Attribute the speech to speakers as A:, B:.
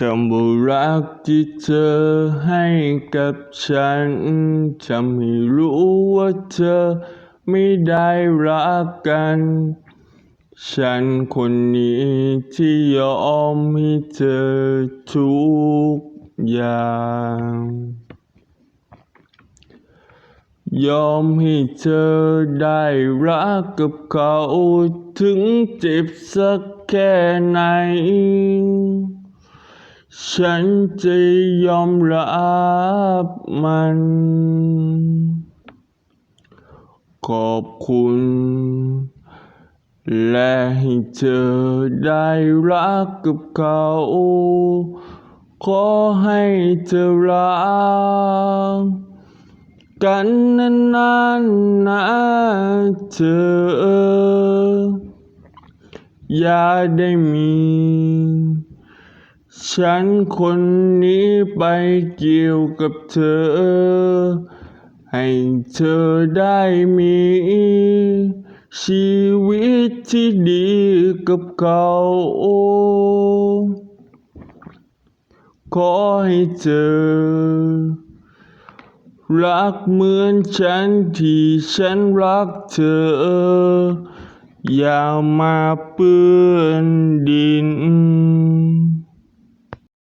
A: คำว่ารักที่เธอให้กับฉันทำให้รู้ว่าเธอไม่ได้รักกัน ฉันคนนี้ที่ยอมให้เธอทุกอย่าง ยอมให้เธอได้รักกับเขาถึงเจ็บสักแค่ไหน ฉันจะยอมรับมัน ขอบคุณ และให้เธอได้รักกับเขา ขอให้เธอรักกันนานๆนะเธอ อย่าได้มี ฉันคนนี้ไปเกี่ยวกับเธอ ให้เธอได้มี ชีวิตที่ดีกับเขาขอให้เธอ รักเหมือนฉันที่ฉันรักเธอ อย่ามาเปื้อนดิน